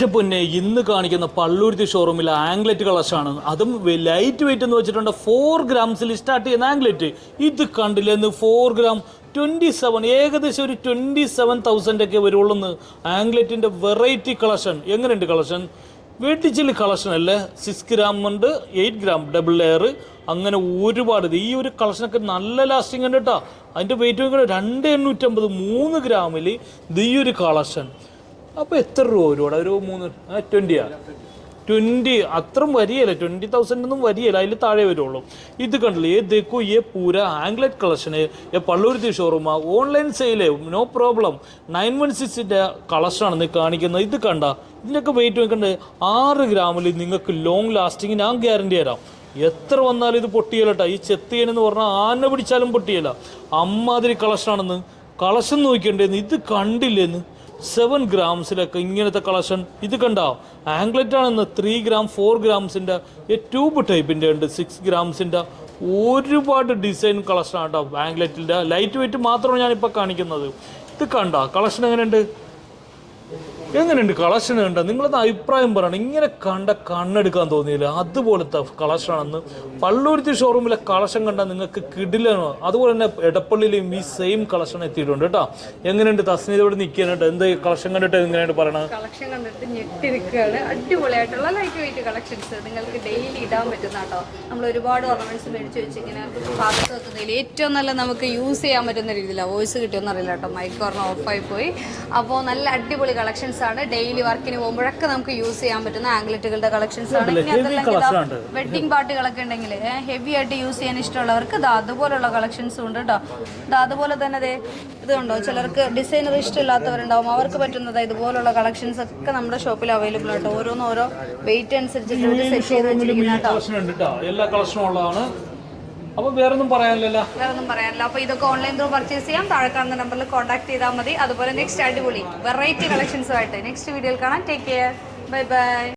ഒറ്റ പൊന്നെ ഇന്ന് കാണിക്കുന്ന പള്ളൂരുത്തി ഷോറൂമിൽ ആംഗ്ലറ്റ് കളക്ഷനാണ് അതും ലൈറ്റ് വെയിറ്റ് എന്ന് വെച്ചിട്ടുണ്ട്. ഫോർ ഗ്രാംസിൽ സ്റ്റാർട്ട് ചെയ്യുന്ന ആംഗ്ലറ്റ് ഇത് കണ്ടില്ല ഇന്ന് ഫോർ ഗ്രാം ട്വന്റി സെവൻ ഏകദേശം ഒരു ട്വന്റി സെവൻ തൗസൻഡ് ഒക്കെ വരുള്ളൂ ആംഗ്ലറ്റിന്റെ വെറൈറ്റി കളക്ഷൻ എങ്ങനെയുണ്ട് കളക്ഷൻ വെട്ടിച്ചിൽ കളക്ഷൻ അല്ലേ? സിക്സ് ഗ്രാം ഉണ്ട് എയ്റ്റ് ഗ്രാം ഡബിൾ ലെയർ അങ്ങനെ ഒരുപാട് ഇത്. ഈ ഒരു കളക്ഷനൊക്കെ നല്ല ലാസ്റ്റിംഗ് ഉണ്ട് കേട്ടോ. അതിന്റെ വെയിറ്റ് രണ്ട് എണ്ണൂറ്റമ്പത് മൂന്ന് ഗ്രാമിൽ ഈ ഒരു കളക്ഷൻ അപ്പോൾ എത്ര രൂപ ഒരുപാട് ഒരു മൂന്ന് ട്വന്റിയാ ട്വന്റി അത്രയും വരികയില്ല. ട്വന്റി തൗസൻഡ് ഒന്നും വരിയല്ല അതിൽ താഴെ വരുള്ളൂ. ഇത് കണ്ടില്ലേ? ഏ ദേക്കു ഏ പൂര ആംഗ്ലറ്റ് കളക്ഷന് ഏ പള്ളൂരുത്തി ഷോറൂമ ഓൺലൈൻ സെയിലെ നോ പ്രോബ്ലം നയൻ വൺ സിക്സിന്റെ കളക്ഷനാണ് നീ കാണിക്കുന്നത്. ഇത് കണ്ട? ഇതിന്റെയൊക്കെ വെയിറ്റ് നോക്കണ്ടേ. ആറ് ഗ്രാമിൽ നിങ്ങൾക്ക് ലോങ് ലാസ്റ്റിംഗ് ഞാൻ ഗ്യാരണ്ടി തരാം. എത്ര വന്നാലും ഇത് പൊട്ടിയല്ലട്ടാ ഈ ചെത്തിയനെന്ന് പറഞ്ഞാൽ ആന പിടിച്ചാലും പൊട്ടിയല്ല. അമ്മാതിരി കളക്ഷനാണെന്ന് കളക്ഷൻ നോക്കിയിട്ടുണ്ടെന്ന് ഇത് കണ്ടില്ലെന്ന്? സെവൻ ഗ്രാംസിലൊക്കെ ഇങ്ങനത്തെ കളക്ഷൻ ഇത് കണ്ടോ? ആംഗ്ലറ്റ് ആണെന്ന് ത്രീ ഗ്രാം ഫോർ ഗ്രാംസിന്റെ ട്യൂബ് ടൈപ്പിന്റെ ഉണ്ട് സിക്സ് ഗ്രാംസിന്റെ ഒരുപാട് ഡിസൈൻ കളക്ഷൻ ആട്ടോ ആംഗ്ലറ്റിന്റെ ലൈറ്റ് വെയിറ്റ് മാത്രമാണ് ഞാനിപ്പോൾ കാണിക്കുന്നത്. ഇത് കണ്ടോ? കളക്ഷൻ എങ്ങനെയുണ്ട്? എങ്ങനെയുണ്ട് കളക്ഷൻ കണ്ട? നിങ്ങളത് അഭിപ്രായം പറയണം? ഇങ്ങനെ കണ്ട കണ്ണെടുക്കാൻ തോന്നിയില്ല. അതുപോലത്തെ കളക്ഷനാണെന്ന് പള്ളൂരുത്തി ഷോറൂമിലെ കളക്ഷൻ കണ്ടാൽ നിങ്ങൾക്ക് കിടിലാണ് അതുപോലെ തന്നെ എടപ്പള്ളിയിലും ഈ സെയിം കളക്ഷൻ എത്തിയിട്ടുണ്ട് കേട്ടോ. എങ്ങനെയുണ്ട് തസ്നീത് ഇവിടെ നിൽക്കാനായിട്ട് എന്ത് കളക്ഷൻ കണ്ടിട്ട് എങ്ങനെയാണ് പറയണത് കളക്ഷൻ കണ്ടിട്ട് ഞെട്ടിരിക്കുകയാണ്. അടിപൊളിയായിട്ടുള്ള ലൈറ്റ് വെയിറ്റ് കളക്ഷൻസ് നിങ്ങൾക്ക് ഡെയിലി ഇടാൻ പറ്റുന്ന കേട്ടോ. നമ്മൾ ഒരുപാട് ഓർണമെന്റ്സ് മേടിച്ച് വെച്ച് ഇങ്ങനെ ഭാഗത്ത് വെക്കുന്നതിൽ ഏറ്റവും നല്ല നമുക്ക് യൂസ് ചെയ്യാൻ പറ്റുന്ന രീതിയിലാണ് വോയിസ് കിട്ടിയോന്നറിയില്ല കേട്ടോ. മൈക്ക് ഓഫ് ഓഫായി പോയി. അപ്പോൾ നല്ല അടിപൊളി കളക്ഷൻസ് ആണ് ഡെയിലി വർക്കിന് പോകുമ്പോഴൊക്കെ നമുക്ക് യൂസ് ചെയ്യാൻ പറ്റുന്ന ആംഗ്ലറ്റുകളുടെ കളക്ഷൻസ് ആണ് വെഡിങ് പാർട്ടികളൊക്കെ ഉണ്ടെങ്കിൽ ഹെവി ആയിട്ട് യൂസ് ചെയ്യാൻ ഇഷ്ടമുള്ളവർക്ക് ദാ അതുപോലുള്ള കളക്ഷൻസും ഉണ്ട് കേട്ടോ ദാ അതുപോലെ തന്നെ ദേ ഇത് കണ്ടോ ചിലർക്ക് ഡിസൈനർ ഇഷ്ടമില്ലാത്തവരുണ്ടാവും. അവർക്ക് പറ്റുന്നത് ഇതുപോലുള്ള കളക്ഷൻസ് ഒക്കെ നമ്മുടെ ഷോപ്പിൽ അവൈലബിൾ ആട്ടോ ഓരോന്നോരോ വെയിറ്റ് അനുസരിച്ചിട്ട് സെറ്റ് ചെയ്ത് വെച്ചിരിക്കുന്ന കേട്ടോ എല്ലാ കളക്ഷനും ഉള്ളതാണ്. അപ്പോൾ വേറൊന്നും പറയാനില്ലല്ലോ. വേറെ ഒന്നും പറയാനില്ല. അപ്പോൾ ഇതൊക്കെ ഓൺലൈൻ ത്രൂ പർച്ചേസ് ചെയ്യാം. താഴെ കാണുന്ന നമ്പറിൽ കോൺടാക്ട് ചെയ്താൽ മതി. അതുപോലെ നെക്സ്റ്റ് അടിപൊളി വെറൈറ്റി കളക്ഷൻസുമായിട്ട് നെക്സ്റ്റ് വീഡിയോയിൽ കാണാം. Take care bye bye